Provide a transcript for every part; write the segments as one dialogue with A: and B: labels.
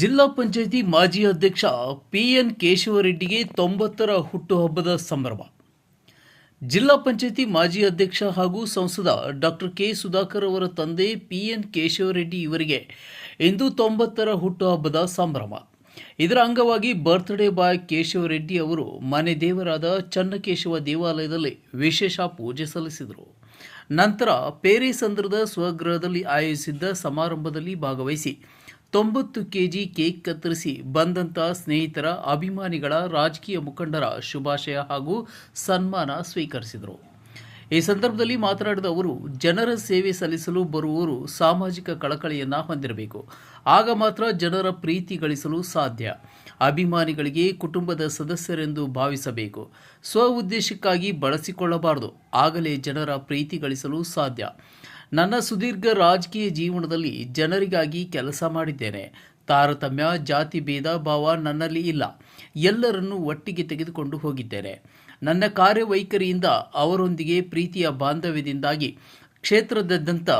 A: ಜಿಲ್ಲಾ ಪಂಚಾಯಿತಿ ಮಾಜಿ ಅಧ್ಯಕ್ಷ ಪಿ ಎನ್ ಕೇಶವರೆಡ್ಡಿಗೆ ತೊಂಬತ್ತರ ಹುಟ್ಟುಹಬ್ಬದ ಸಂಭ್ರಮ. ಜಿಲ್ಲಾ ಪಂಚಾಯಿತಿ ಮಾಜಿ ಅಧ್ಯಕ್ಷ ಹಾಗೂ ಸಂಸದ ಡಾಕ್ಟರ್ ಕೆ ಸುಧಾಕರ್ ಅವರ ತಂದೆ ಪಿ ಎನ್ ಕೇಶವರೆಡ್ಡಿ ಇವರಿಗೆ ಇಂದು ತೊಂಬತ್ತರ ಹುಟ್ಟುಹಬ್ಬದ ಸಂಭ್ರಮ. ಇದರ ಅಂಗವಾಗಿ ಬರ್ತ್ಡೇ ಬಾಯ್ ಕೇಶವರೆಡ್ಡಿ ಅವರು ಮನೆ ದೇವರಾದ ಚನ್ನಕೇಶವ ದೇವಾಲಯದಲ್ಲಿ ವಿಶೇಷ ಪೂಜೆ ಸಲ್ಲಿಸಿದರು. ನಂತರ ಪೇರೇಸಂದ್ರದ ಸ್ವಗೃಹದಲ್ಲಿ ಆಯೋಜಿಸಿದ್ದ ಸಮಾರಂಭದಲ್ಲಿ ಭಾಗವಹಿಸಿ ತೊಂಬತ್ತು ಕೆಜಿ ಕೇಕ್ ಕತ್ತರಿಸಿ ಬಂದಂತ ಸ್ನೇಹಿತರ ಅಭಿಮಾನಿಗಳ ರಾಜಕೀಯ ಮುಖಂಡರ ಶುಭಾಶಯ ಹಾಗೂ ಸನ್ಮಾನ ಸ್ವೀಕರಿಸಿದರು. ಈ ಸಂದರ್ಭದಲ್ಲಿ ಮಾತನಾಡಿದ ಅವರು, ಜನರ ಸೇವೆ ಸಲ್ಲಿಸಲು ಬರುವವರು ಸಾಮಾಜಿಕ ಕಳಕಳಿಯನ್ನು ಹೊಂದಿರಬೇಕು. ಆಗ ಮಾತ್ರ ಜನರ ಪ್ರೀತಿ ಗಳಿಸಲು ಸಾಧ್ಯ. ಅಭಿಮಾನಿಗಳಿಗೆ ಕುಟುಂಬದ ಸದಸ್ಯರೆಂದು ಭಾವಿಸಬೇಕು. ಸ್ವ ಉದ್ದೇಶಕ್ಕಾಗಿ ಬಳಸಿಕೊಳ್ಳಬಾರದು. ಆಗಲೇ ಜನರ ಪ್ರೀತಿ ಗಳಿಸಲು ಸಾಧ್ಯ. ನನ್ನ ಸುದೀರ್ಘ ರಾಜಕೀಯ ಜೀವನದಲ್ಲಿ ಜನರಿಗಾಗಿ ಕೆಲಸ ಮಾಡಿದ್ದೇನೆ. ತಾರತಮ್ಯ, ಜಾತಿ ಭೇದ ಭಾವ ನನ್ನಲ್ಲಿ ಇಲ್ಲ. ಎಲ್ಲರನ್ನೂ ಒಟ್ಟಿಗೆ ತೆಗೆದುಕೊಂಡು ಹೋಗಿದ್ದೇನೆ. ನನ್ನ ಕಾರ್ಯವೈಖರಿಯಿಂದ ಅವರೊಂದಿಗೆ ಪ್ರೀತಿಯ ಬಾಂಧವ್ಯದಿಂದಾಗಿ ಕ್ಷೇತ್ರದಾದ್ಯಂತ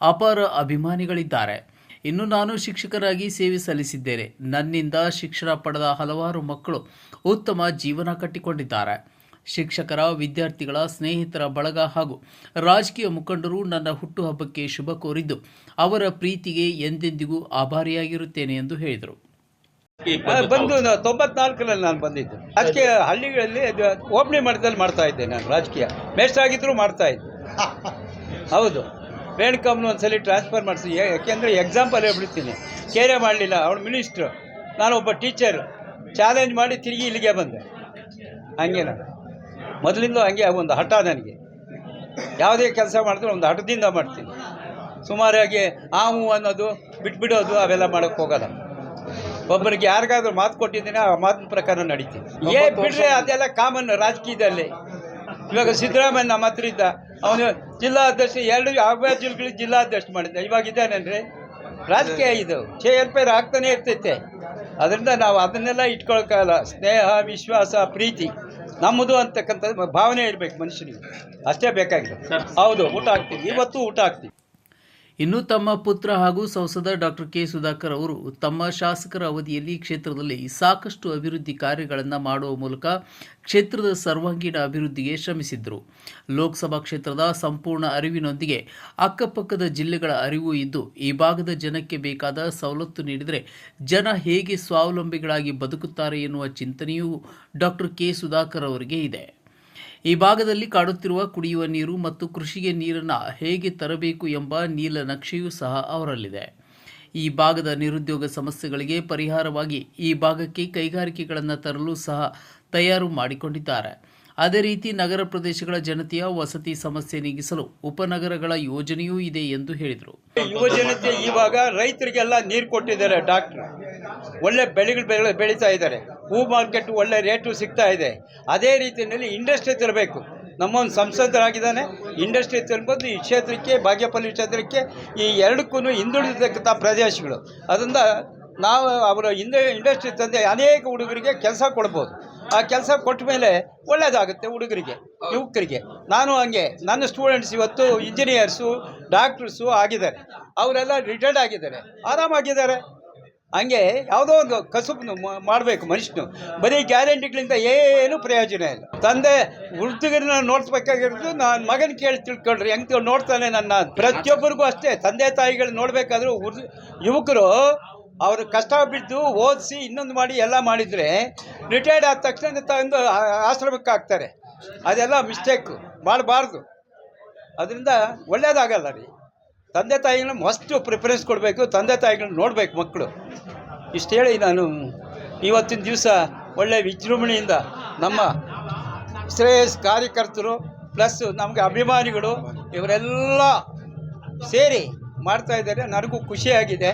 A: ಅಪಾರ ಅಭಿಮಾನಿಗಳಿದ್ದಾರೆ. ಇನ್ನು ನಾನು ಶಿಕ್ಷಕರಾಗಿ ಸೇವೆ ಸಲ್ಲಿಸಿದ್ದೇನೆ. ನನ್ನಿಂದ ಶಿಕ್ಷಣ ಪಡೆದ ಹಲವಾರು ಮಕ್ಕಳು ಉತ್ತಮ ಜೀವನ ಕಟ್ಟಿಕೊಂಡಿದ್ದಾರೆ. ಶಿಕ್ಷಕರ, ವಿದ್ಯಾರ್ಥಿಗಳ ಸ್ನೇಹಿತರ ಬಳಗ ಹಾಗೂ ರಾಜಕೀಯ ಮುಖಂಡರು ನನ್ನ ಹುಟ್ಟುಹಬ್ಬಕ್ಕೆ ಶುಭ ಕೋರಿದ್ದು, ಅವರ ಪ್ರೀತಿಗೆ ಎಂದೆಂದಿಗೂ ಆಭಾರಿಯಾಗಿರುತ್ತೇನೆ ಎಂದು ಹೇಳಿದರು.
B: ಬಂದು ತೊಂಬತ್ನಾಲ್ಕರಲ್ಲಿ ನಾನು ಬಂದಿದ್ದು. ಅದಕ್ಕೆ ಹಳ್ಳಿಗಳಲ್ಲಿ ಓಪನಿಂಗ್ ಓಪನಿ ಮಟ್ಟದಲ್ಲಿ ಮಾಡ್ತಾ ಇದ್ದೆ ನಾನು, ರಾಜಕೀಯ. ಆಗಿದ್ರು ಮಾಡ್ತಾ ಇದ್ದೆ. ಹೌದು. ರೇಣುಕಮ್ಮನ ಒಂದ್ಸಲಿ ಟ್ರಾನ್ಸ್ಫರ್ ಮಾಡಿಸಿ ಯಾಕೆಂದರೆ ಎಕ್ಸಾಂಪಲ್ ಹೇಳ್ಬಿಡ್ತೀನಿ. ಕೇರೆ ಮಾಡಲಿಲ್ಲ ಅವಳು ಮಿನಿಸ್ಟ್ರು ಒಬ್ಬ ಟೀಚರ್ ಚಾಲೆಂಜ್ ಮಾಡಿ ತಿರುಗಿ ಇಲ್ಲಿಗೆ ಬಂದೆ. ಹಂಗೆ ಮೊದಲಿಂದ ಹಂಗೆ ಒಂದು ಹಠ ನನಗೆ. ಯಾವುದೇ ಕೆಲಸ ಮಾಡಿದ್ರು ಒಂದು ಹಠದಿಂದ ಮಾಡ್ತೀನಿ. ಸುಮಾರಾಗಿ ಆ ಹೂ ಅನ್ನೋದು ಬಿಟ್ಬಿಡೋದು ಅವೆಲ್ಲ ಮಾಡೋಕೆ ಹೋಗಲ್ಲ. ಒಬ್ಬರಿಗೆ ಯಾರಿಗಾದ್ರೂ ಮಾತು ಕೊಟ್ಟಿದ್ದೀನಿ ಆ ಮಾತಿನ ಪ್ರಕಾರ ನಡೀತೀನಿ. ಏ ಬಿಡ್ರೆ ಅದೆಲ್ಲ ಕಾಮನ್ ರಾಜಕೀಯದಲ್ಲಿ. ಇವಾಗ ಸಿದ್ದರಾಮಯ್ಯ ನಮ್ಮ ಹತ್ರ ಇದ್ದ ಅವನು ಜಿಲ್ಲಾಧ್ಯಕ್ಷ ಎರಡು ಯಾವ ಜಿಲ್ಲೆಗಳಿಗೆ ಜಿಲ್ಲಾಧ್ಯಕ್ಷ ಮಾಡಿದ್ದ. ಇವಾಗ ಇದ್ದಾನೇನ್ರಿ? ರಾಜಕೀಯ ಇದು. ಚೇರ್ಪೇರ್ ಆಗ್ತಾನೆ ಇರ್ತೈತೆ. ಅದರಿಂದ ನಾವು ಅದನ್ನೆಲ್ಲ ಇಟ್ಕೊಳಕ್ಕಾಗಲ್ಲ. ಸ್ನೇಹ ವಿಶ್ವಾಸ ಪ್ರೀತಿ. ನಮ್ಮದು ಅಂತಕ್ಕಂಥದ್ದು ಭಾವನೆ ಇರಬೇಕು ಮನುಷ್ಯನಿಗೆ. ಅಷ್ಟೇ ಬೇಕಾಗಿದೆ ಹೌದು ಊಟ ಹಾಕ್ತೀವಿ. ಇವತ್ತು ಊಟ ಹಾಕ್ತೀವಿ.
A: ಇನ್ನು ತಮ್ಮ ಪುತ್ರ ಹಾಗೂ ಸಂಸದ ಡಾಕ್ಟರ್ ಕೆ ಸುಧಾಕರ್ ಅವರು ತಮ್ಮ ಶಾಸಕರ ಅವಧಿಯಲ್ಲಿ ಕ್ಷೇತ್ರದಲ್ಲಿ ಸಾಕಷ್ಟು ಅಭಿವೃದ್ಧಿ ಕಾರ್ಯಗಳನ್ನು ಮಾಡುವ ಮೂಲಕ ಕ್ಷೇತ್ರದ ಸರ್ವಾಂಗೀಣ ಅಭಿವೃದ್ಧಿಗೆ ಶ್ರಮಿಸಿದ್ದರು. ಲೋಕಸಭಾ ಕ್ಷೇತ್ರದ ಸಂಪೂರ್ಣ ಅರಿವಿನೊಂದಿಗೆ ಅಕ್ಕಪಕ್ಕದ ಜಿಲ್ಲೆಗಳ ಅರಿವು ಇದ್ದು, ಈ ಭಾಗದ ಜನಕ್ಕೆ ಬೇಕಾದ ಸವಲತ್ತು ನೀಡಿದರೆ ಜನ ಹೇಗೆ ಸ್ವಾವಲಂಬಿಗಳಾಗಿ ಬದುಕುತ್ತಾರೆ ಎನ್ನುವ ಚಿಂತನೆಯೂ ಡಾಕ್ಟರ್ ಕೆ ಸುಧಾಕರ್ ಅವರಿಗೆ ಇದೆ. ಈ ಭಾಗದಲ್ಲಿ ಕಾಡುತ್ತಿರುವ ಕುಡಿಯುವ ನೀರು ಮತ್ತು ಕೃಷಿಗೆ ನೀರನ್ನು ಹೇಗೆ ತರಬೇಕು ಎಂಬ ನೀಲನಕ್ಷೆಯೂ ಸಹ ಅವರಲ್ಲಿದೆ. ಈ ಭಾಗದ ನಿರುದ್ಯೋಗ ಸಮಸ್ಯೆಗಳಿಗೆ ಪರಿಹಾರವಾಗಿ ಈ ಭಾಗಕ್ಕೆ ಕೈಗಾರಿಕೆಗಳನ್ನು ತರಲು ಸಹ ತಯಾರು ಮಾಡಿಕೊಂಡಿದ್ದಾರೆ. ಅದೇ ರೀತಿ ನಗರ ಪ್ರದೇಶಗಳ ಜನತೆಯ ವಸತಿ ಸಮಸ್ಯೆ ನೀಗಿಸಲು ಉಪನಗರಗಳ ಯೋಜನೆಯೂ ಇದೆ ಎಂದು ಹೇಳಿದರು.
B: ಯುವ ಜನತೆ ಇವಾಗ ರೈತರಿಗೆಲ್ಲ ನೀರು ಕೊಟ್ಟಿದ್ದಾರೆ ಡಾಕ್ಟರ್. ಒಳ್ಳೆ ಬೆಳೆಗಳು ಬೆಳೆ ಬೆಳೀತಾ ಇದ್ದಾರೆ. ಹೂ ಮಾರ್ಕೆಟ್ ಒಳ್ಳೆ ರೇಟು ಸಿಗ್ತಾ ಇದೆ. ಅದೇ ರೀತಿಯಲ್ಲಿ ಇಂಡಸ್ಟ್ರಿ ತರಬೇಕು. ನಮ್ಮೊಂದು ಸಂಸದರಾಗಿದ್ದಾನೆ. ಇಂಡಸ್ಟ್ರಿ ತರ್ಬೋದು, ಈ ಕ್ಷೇತ್ರಕ್ಕೆ ಭಾಗ್ಯಪಲ್ಲಿ ಕ್ಷೇತ್ರಕ್ಕೆ ಈ ಎರಡಕ್ಕೂ ಹಿಂದುಳಿದಿರ್ತಕ್ಕಂಥ ಪ್ರದೇಶಗಳು. ಅದರಿಂದ ನಾವು ಅವರ ಹಿಂದೆ ಇಂಡಸ್ಟ್ರಿ ತಂದೆ ಅನೇಕ ಹುಡುಗರಿಗೆ ಕೆಲಸ ಕೊಡ್ಬೋದು. ಆ ಕೆಲಸ ಕೊಟ್ಟ ಮೇಲೆ ಒಳ್ಳೆಯದಾಗುತ್ತೆ ಹುಡುಗರಿಗೆ ಯುವಕರಿಗೆ. ನಾನು ಹಂಗೆ ನನ್ನ ಸ್ಟೂಡೆಂಟ್ಸ್ ಇವತ್ತು ಇಂಜಿನಿಯರ್ಸು ಡಾಕ್ಟರ್ಸು ಆಗಿದ್ದಾರೆ. ಅವರೆಲ್ಲ ರಿಟೈರ್ಡ್ ಆಗಿದ್ದಾರೆ. ಆರಾಮಾಗಿದ್ದಾರೆ. ಹಂಗೆ ಯಾವುದೋ ಒಂದು ಕಸುಬು ಮಾಡಬೇಕು ಮನುಷ್ಯನು. ಬರೀ ಗ್ಯಾರಂಟಿಗಳಿಂದ ಏನು ಪ್ರಯೋಜನ ಇಲ್ಲ. ತಂದೆ ಹುಡುಗರನ್ನ ನೋಡ್ಬೇಕಾಗಿರೋದು ನಾನು ಮಗನ ಕೇಳಿ ತಿಳ್ಕೊಳ್ರಿ. ಹೆಂಗೆ ನೋಡ್ತಾನೆ ನನ್ನ ಪ್ರತಿಯೊಬ್ಬರಿಗೂ ಅಷ್ಟೇ. ತಂದೆ ತಾಯಿಗಳು ನೋಡಬೇಕಾದ್ರೂ ಯುವಕರು ಅವರು ಕಷ್ಟ ಬಿದ್ದು ಓದಿಸಿ ಇನ್ನೊಂದು ಮಾಡಿ ಎಲ್ಲ ಮಾಡಿದರೆ ರಿಟೈರ್ಡ್ ಆದ ತಕ್ಷಣ ತಂದು ಆಶ್ರಮಕ್ಕಾಗ್ತಾರೆ ಅದೆಲ್ಲ ಮಿಸ್ಟೇಕು, ಮಾಡಬಾರ್ದು. ಅದರಿಂದ ಒಳ್ಳೇದಾಗಲ್ಲ ರೀ. ತಂದೆ ತಾಯಿಗಳನ್ನ ಮಸ್ತು ಪ್ರಿಫರೆನ್ಸ್ ಕೊಡಬೇಕು, ತಂದೆ ತಾಯಿಗಳನ್ನ ನೋಡಬೇಕು ಮಕ್ಕಳು. ಇಷ್ಟು ಹೇಳಿ ನಾನು ಇವತ್ತಿನ ದಿವಸ ಒಳ್ಳೆ ವಿಜೃಂಭಣೆಯಿಂದ ನಮ್ಮ ಶ್ರೇಯಸ್ ಕಾರ್ಯಕರ್ತರು ಪ್ಲಸ್ ನಮಗೆ ಅಭಿಮಾನಿಗಳು ಇವರೆಲ್ಲ ಸೇರಿ ಮಾಡ್ತಾ ಇದ್ದಾರೆ. ನನಗೂ ಖುಷಿಯಾಗಿದೆ.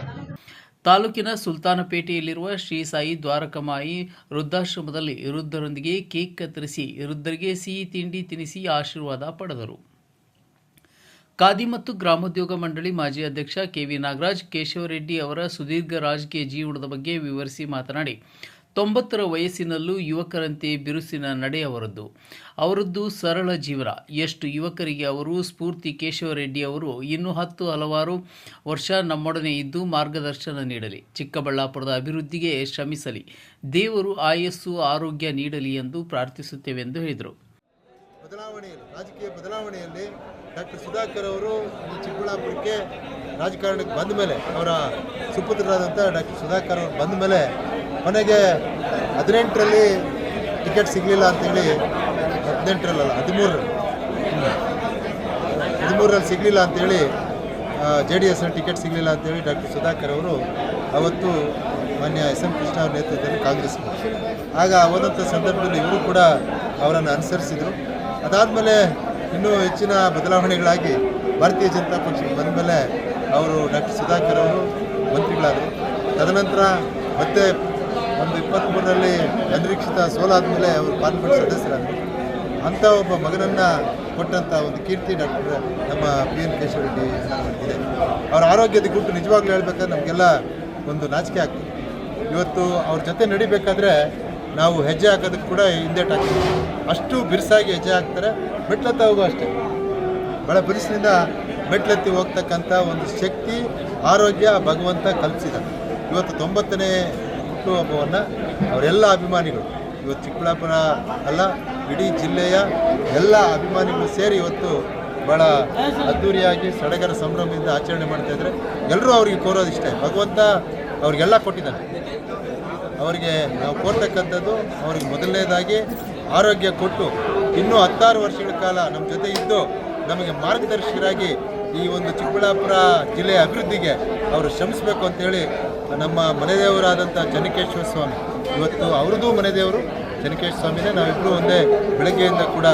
A: ತಾಲೂಕಿನ ಸುಲ್ತಾನಪೇಟೆಯಲ್ಲಿರುವ ಶ್ರೀ ಸಾಯಿ ದ್ವಾರಕಮಾಯಿ ವೃದ್ಧಾಶ್ರಮದಲ್ಲಿ ವೃದ್ಧರೊಂದಿಗೆ ಕೇಕ್ ಕತ್ತರಿಸಿ ವೃದ್ಧರಿಗೆ ಸಿಹಿ ತಿಂಡಿ ತಿನಿಸಿ ಆಶೀರ್ವಾದ ಪಡೆದರು. ಖಾದಿ ಮತ್ತು ಗ್ರಾಮೋದ್ಯೋಗ ಮಂಡಳಿ ಮಾಜಿ ಅಧ್ಯಕ್ಷ ಕೆವಿ ನಾಗರಾಜ್, ಕೇಶವರೆಡ್ಡಿ ಅವರ ಸುದೀರ್ಘ ರಾಜಕೀಯ ಜೀವನದ ಬಗ್ಗೆ ವಿವರಿಸಿ ಮಾತನಾಡಿ ತೊಂಬತ್ತರ ವಯಸ್ಸಿನಲ್ಲೂ ಯುವಕರಂತೆ ಬಿರುಸಿನ ನಡೆ ಅವರದ್ದು ಅವರದ್ದು ಸರಳ ಜೀವನ. ಎಷ್ಟು ಯುವಕರಿಗೆ ಅವರು ಸ್ಫೂರ್ತಿ ಕೇಶವರೆಡ್ಡಿ ಅವರು ಇನ್ನೂ ಹತ್ತು ಹಲವಾರು ವರ್ಷ ನಮ್ಮೊಡನೆ ಇದ್ದು ಮಾರ್ಗದರ್ಶನ ನೀಡಲಿ. ಚಿಕ್ಕಬಳ್ಳಾಪುರದ ಅಭಿವೃದ್ಧಿಗೆ ಶ್ರಮಿಸಲಿ. ದೇವರು ಆಯಸ್ಸು ಆರೋಗ್ಯ ನೀಡಲಿ ಎಂದು ಪ್ರಾರ್ಥಿಸುತ್ತೇವೆ ಎಂದು ಹೇಳಿದರು.
C: ಬದಲಾವಣೆಯಲ್ಲಿ, ರಾಜಕೀಯ ಬದಲಾವಣೆಯಲ್ಲಿ ಡಾಕ್ಟರ್ ಸುಧಾಕರ್ ಅವರು ಚಿಕ್ಕಬಳ್ಳಾಪುರಕ್ಕೆ ರಾಜಕಾರಣಕ್ಕೆ ಬಂದ ಮೇಲೆ, ಅವರ ಸುಪುತ್ರರಾದಂಥ ಡಾಕ್ಟರ್ ಸುಧಾಕರ್ ಅವರು ಬಂದ ಮೇಲೆ ಕೊನೆಗೆ ಹದಿನೆಂಟರಲ್ಲಿ ಟಿಕೆಟ್ ಸಿಗಲಿಲ್ಲ ಅಂತೇಳಿ ಹದಿನೆಂಟರಲ್ಲ ಹದಿಮೂರರಲ್ಲಿ. ಹದಿಮೂರರಲ್ಲಿ ಸಿಗಲಿಲ್ಲ ಅಂತೇಳಿ ಜೆ ಡಿ ಎಸ್ನ ಟಿಕೆಟ್ ಸಿಗಲಿಲ್ಲ ಅಂತೇಳಿ ಡಾಕ್ಟರ್ ಸುಧಾಕರ್ ಅವರು ಅವತ್ತು ಮಾನ್ಯ ಎಸ್ ಎಂ ಕೃಷ್ಣ ಅವರ ನೇತೃತ್ವದಲ್ಲಿ ಕಾಂಗ್ರೆಸ್ ಆಗ ಹೋದಂಥ ಸಂದರ್ಭದಲ್ಲಿ ಇವರು ಕೂಡ ಅವರನ್ನು ಅನುಸರಿಸಿದರು. ಅದಾದಮೇಲೆ ಇನ್ನೂ ಹೆಚ್ಚಿನ ಬದಲಾವಣೆಗಳಾಗಿ ಭಾರತೀಯ ಜನತಾ ಪಕ್ಷಕ್ಕೆ ಬಂದ ಮೇಲೆ ಅವರು ಡಾಕ್ಟರ್ ಸುಧಾಕರ್ ಅವರು ಮಂತ್ರಿಗಳಾದರು. ತದನಂತರ ಮತ್ತೆ ಒಂದು ಇಪ್ಪತ್ತ್ಮೂರರಲ್ಲಿ ಅನಿರೀಕ್ಷಿತ ಸೋಲಾದ ಅವರು ಪಾರ್ಲಿಮೆಂಟ್ ಸದಸ್ಯರಾದರು. ಅಂಥ ಒಬ್ಬ ಮಗನನ್ನು ಕೊಟ್ಟಂಥ ಒಂದು ಕೀರ್ತಿ ಡಾಕ್ಟರ್ ನಮ್ಮ ಪಿ ಎನ್ ಕೇಶವರೆಡ್ಡಿ ಇದೆ. ಅವರ ಆರೋಗ್ಯದ ಗುಟ್ಟು ನಿಜವಾಗ್ಲೂ ಹೇಳ್ಬೇಕಾದ್ರೆ ನಮಗೆಲ್ಲ ಒಂದು ನಾಚಿಕೆ ಆಗ್ತದೆ. ಇವತ್ತು ಅವ್ರ ಜೊತೆ ನಡಿಬೇಕಾದ್ರೆ ನಾವು ಹೆಜ್ಜೆ ಹಾಕೋದಕ್ಕೆ ಕೂಡ ಹಿಂದೇಟಾಗ್ತೀವಿ ಅಷ್ಟು ಬಿರುಸಾಗಿ ಹೆಜ್ಜೆ ಹಾಕ್ತಾರೆ. ಮೆಟ್ಲತ್ತ ಹೋಗೋ ಅಷ್ಟೇ. ಭಾಳ ಬಿರುಸಿನಿಂದ ಮೆಟ್ಲೆತ್ತಿ ಹೋಗ್ತಕ್ಕಂಥ ಒಂದು ಶಕ್ತಿ, ಆರೋಗ್ಯ ಭಗವಂತ ಕಲ್ಪಿಸಿದ. ಇವತ್ತು ತೊಂಬತ್ತನೇ ಹುಟ್ಟುಹಬ್ಬವನ್ನು ಅವರೆಲ್ಲ ಅಭಿಮಾನಿಗಳು, ಇವತ್ತು ಚಿಕ್ಕಬಳ್ಳಾಪುರ ಅಲ್ಲ, ಇಡೀ ಜಿಲ್ಲೆಯ ಎಲ್ಲ ಅಭಿಮಾನಿಗಳು ಸೇರಿ ಇವತ್ತು ಭಾಳ ಅದ್ಧೂರಿಯಾಗಿ ಸಡಗರ ಸಂಭ್ರಮದಿಂದ ಆಚರಣೆ ಮಾಡ್ತಾ ಇದ್ದಾರೆ. ಎಲ್ಲರೂ ಅವರಿಗೆ ಕೋರೋದಿಷ್ಟೇ ಭಗವಂತ ಅವ್ರಿಗೆಲ್ಲ ಕೊಟ್ಟಿದ್ದಾನೆ. ಅವರಿಗೆ ನಾವು ಕೋರ್ತಕ್ಕಂಥದ್ದು ಅವ್ರಿಗೆ ಮೊದಲನೇದಾಗಿ ಆರೋಗ್ಯ ಕೊಟ್ಟು ಇನ್ನೂ ಹತ್ತಾರು ವರ್ಷಗಳ ಕಾಲ ನಮ್ಮ ಜೊತೆ ಇದ್ದು ನಮಗೆ ಮಾರ್ಗದರ್ಶಕರಾಗಿ ಈ ಒಂದು ಚಿಕ್ಕಬಳ್ಳಾಪುರ ಜಿಲ್ಲೆಯ ಅಭಿವೃದ್ಧಿಗೆ ಅವರು ಶ್ರಮಿಸಬೇಕು ಅಂತೇಳಿ ನಮ್ಮ ಮನೆದೇವರಾದಂಥ ಚನ್ನಕೇಶ್ವರ ಸ್ವಾಮಿ. ಇವತ್ತು ಅವ್ರದ್ದು ಮನೆದೇವರು ಚನ್ನಕೇಶ್ವರ ಸ್ವಾಮಿನೇ. ನಾವಿಬ್ಬರು ಒಂದೇ ಬೆಳಗ್ಗೆಯಿಂದ ಕೂಡ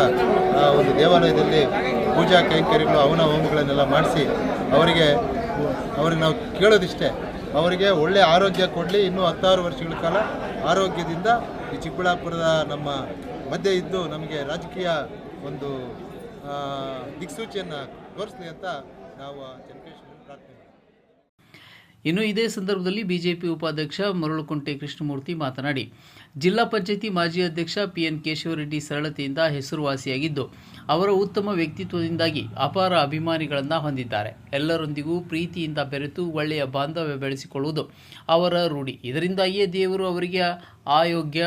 C: ಒಂದು ದೇವಾಲಯದಲ್ಲಿ ಪೂಜಾ ಕೈಂಕರ್ಯಗಳು, ಅವನ ಹೋಮಗಳನ್ನೆಲ್ಲ ಮಾಡಿಸಿ, ಅವರಿಗೆ, ಅವ್ರಿಗೆ ನಾವು ಕೇಳೋದಿಷ್ಟೇ. ಅವರಿಗೆ ಒಳ್ಳೆಯ ಆರೋಗ್ಯ ಕೊಡಲಿ. ಇನ್ನೂ ಹತ್ತಾರು ವರ್ಷಗಳ ಕಾಲ ಆರೋಗ್ಯದಿಂದ ಈ ಚಿಕ್ಕಬಳ್ಳಾಪುರದ ನಮ್ಮ ಮಧ್ಯೆ ಇದ್ದು ನಮಗೆ ರಾಜಕೀಯ ಒಂದು ದಿಕ್ಸೂಚಿಯನ್ನು ತೋರಿಸ್ಲಿ ಅಂತ ನಾವು ಆ ಚೆನ್ನಕೇಶ್ವರನ ಪ್ರಾರ್ಥನೆ ಮಾಡ್ತೀವಿ.
A: ಇನ್ನು ಇದೇ ಸಂದರ್ಭದಲ್ಲಿ ಬಿಜೆಪಿ ಉಪಾಧ್ಯಕ್ಷ ಮರಳುಕುಂಟೆ ಕೃಷ್ಣಮೂರ್ತಿ ಮಾತನಾಡಿ, ಜಿಲ್ಲಾ ಪಂಚಾಯಿತಿ ಮಾಜಿ ಅಧ್ಯಕ್ಷ ಪಿಎನ್ ಕೇಶವರೆಡ್ಡಿ ಸರಳತೆಯಿಂದ ಹೆಸರುವಾಸಿಯಾಗಿದ್ದು, ಅವರ ಉತ್ತಮ ವ್ಯಕ್ತಿತ್ವದಿಂದಾಗಿ ಅಪಾರ ಅಭಿಮಾನಿಗಳನ್ನು ಹೊಂದಿದ್ದಾರೆ. ಎಲ್ಲರೊಂದಿಗೂ ಪ್ರೀತಿಯಿಂದ ಬೆರೆತು ಒಳ್ಳೆಯ ಬಾಂಧವ್ಯ ಬೆಳೆಸಿಕೊಳ್ಳುವುದು ಅವರ ರೂಢಿ. ಇದರಿಂದಾಗಿಯೇ ದೇವರು ಅವರಿಗೆ ಆಯೋಗ್ಯ,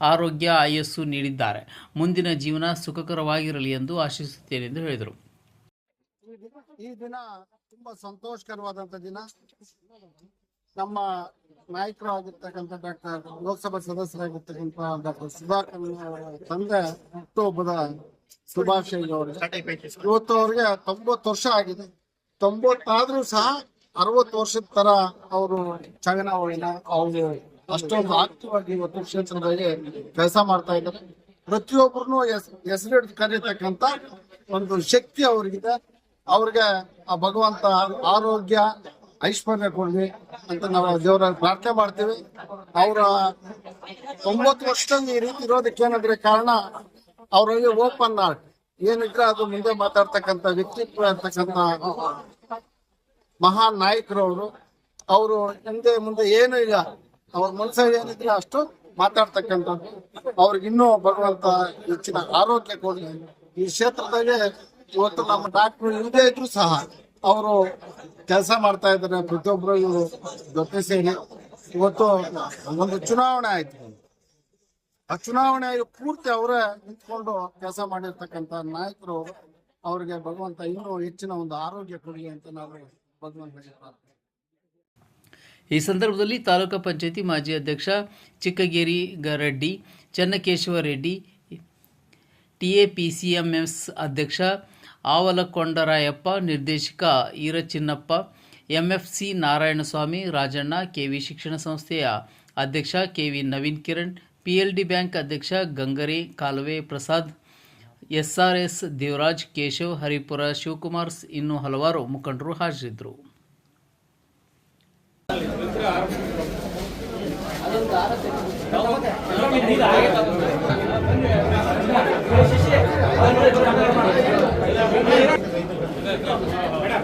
A: ಆರೋಗ್ಯ, ಆಯಸ್ಸು ನೀಡಿದ್ದಾರೆ. ಮುಂದಿನ ಜೀವನ ಸುಖಕರವಾಗಿರಲಿ ಎಂದು ಆಶಿಸುತ್ತೇನೆ ಎಂದು ಹೇಳಿದರು.
D: ಈ ದಿನ ತುಂಬಾ ಸಂತೋಷಕರವಾದಂತ ದಿನ. ನಮ್ಮ ನಾಯಕರು ಆಗಿರ್ತಕ್ಕಂಥ ಡಾಕ್ಟರ್, ಲೋಕಸಭಾ ಸದಸ್ಯರಾಗಿರ್ತಕ್ಕಂಥ ಡಾಕ್ಟರ್ ಸುಧಾಕರ್ ಅವರ ತಂದೆ ಹುಟ್ಟುಹಬ್ಬದ ಶುಭಾಶಯಗಳು. ಇವತ್ತು ಅವ್ರಿಗೆ ತೊಂಬತ್ತು ವರ್ಷ ಆಗಿದೆ. ತೊಂಬತ್ತಾದ್ರೂ ಸಹ ಅರವತ್ತು ವರ್ಷದ ತರ ಅವರು ಚಗನಾವಳಿನ ಅವರು ಅಷ್ಟೊಂದು ಆಕ್ತವಾಗಿ ಇವತ್ತು ಕ್ಷೇತ್ರದಲ್ಲಿ ಕೆಲಸ ಮಾಡ್ತಾ ಇದ್ದಾರೆ. ಪ್ರತಿಯೊಬ್ಬರನ್ನು ಹೆಸರಿಡ್ ಕರೀತಕ್ಕಂತ ಒಂದು ಶಕ್ತಿ ಅವ್ರಿಗಿದೆ. ಅವ್ರಿಗೆ ಆ ಭಗವಂತ ಆರೋಗ್ಯ, ಐಶ್ವರ್ಯ ಕೊಡ್ಲಿ ಅಂತ ನಾವು ದೇವರ ಪ್ರಾರ್ಥನೆ ಮಾಡ್ತೀವಿ. ಅವರ ತೊಂಬತ್ತು ವರ್ಷದಲ್ಲಿ ಈ ರೀತಿ ಇರೋದಕ್ಕೆ ಏನಂದ್ರೆ ಕಾರಣ, ಅವರಲ್ಲಿ ಓಪನ್ ಆರ್ಟ್ ಏನಿದ್ರೆ ಅದು ಮುಂದೆ ಮಾತಾಡ್ತಕ್ಕಂತ ವ್ಯಕ್ತಿತ್ವ ಇರ್ತಕ್ಕಂಥ ಮಹಾನ್ ನಾಯಕರು ಅವರು ಅವರು ಹಿಂದೆ ಮುಂದೆ ಏನು ಇಲ್ಲ. ಅವ್ರ ಮನಸ್ಸಲ್ಲಿ ಏನಿದ್ರೆ ಅಷ್ಟು ಮಾತಾಡ್ತಕ್ಕಂಥದ್ದು. ಅವ್ರಿಗೆ ಇನ್ನೂ ಭಗವಂತ ಹೆಚ್ಚಿನ ಆರೋಗ್ಯ ಕೊಡ್ಲಿ. ಈ ಕ್ಷೇತ್ರದಾಗೆ ಇವತ್ತು ನಮ್ಮ ಡಾಕ್ಟರ್ ಇಲ್ಲದೆ ಇದ್ರು ಸಹ ಅವರು ಕೆಲಸ ಮಾಡ್ತಾ ಇದ್ದಾರೆ. ಪ್ರತಿಯೊಬ್ಬರು ಇವರು ಜೊತೆ ಸೇರಿ ಇವತ್ತು ಒಂದು ಚುನಾವಣೆ ಆಯ್ತು. ಆ ಚುನಾವಣೆ ಪೂರ್ತಿ ಅವರೇ ನಿಂತ್ಕೊಂಡು ಕೆಲಸ ಮಾಡಿರ್ತಕ್ಕಂಥ ನಾಯಕರು ಅವರಿಗೆ ಭಗವಂತ ಇನ್ನೂ ಹೆಚ್ಚಿನ ಒಂದು ಆರೋಗ್ಯ ಕೊಡಲಿ ಅಂತ ನಾವು ಭಗವಂತನಿಗೆ
A: ಈ ಸಂದರ್ಭದಲ್ಲಿ ತಾಲೂಕು ಪಂಚಾಯತಿ ಮಾಜಿ ಅಧ್ಯಕ್ಷ ಚಿಕ್ಕಗೇರಿ ಗ- ರೆಡ್ಡಿ, ಚನ್ನಕೇಶವ ರೆಡ್ಡಿ ಟಿಎಪಿಸಿಎಂಎಸ್ ಅಧ್ಯಕ್ಷ ಆವಲಕೊಂಡರಾಯಪ್ಪ ನಿರ್ದೇಶಕ ಈರಚಿನ್ನಪ್ಪ, ಎಂಎಫ್ಸಿ ನಾರಾಯಣಸ್ವಾಮಿ, ರಾಜಣ್ಣ, ಕೆವಿ ಶಿಕ್ಷಣ ಸಂಸ್ಥೆಯ ಅಧ್ಯಕ್ಷ KV Naveen Kiran, PLD bank ಅಧ್ಯಕ್ಷ ಗಂಗರಿ ಕಾಲುವೆ ಪ್ರಸಾದ್, ಎಸ್ಆರ್ಎಸ್ ದೇವರಾಜ್, ಕೇಶವ್, ಹರಿಪುರ ಶಿವಕುಮಾರ್ ಇನ್ನೂ ಹಲವಾರು ಮುಖಂಡರು ಹಾಜರಿದ್ದರು. మేడం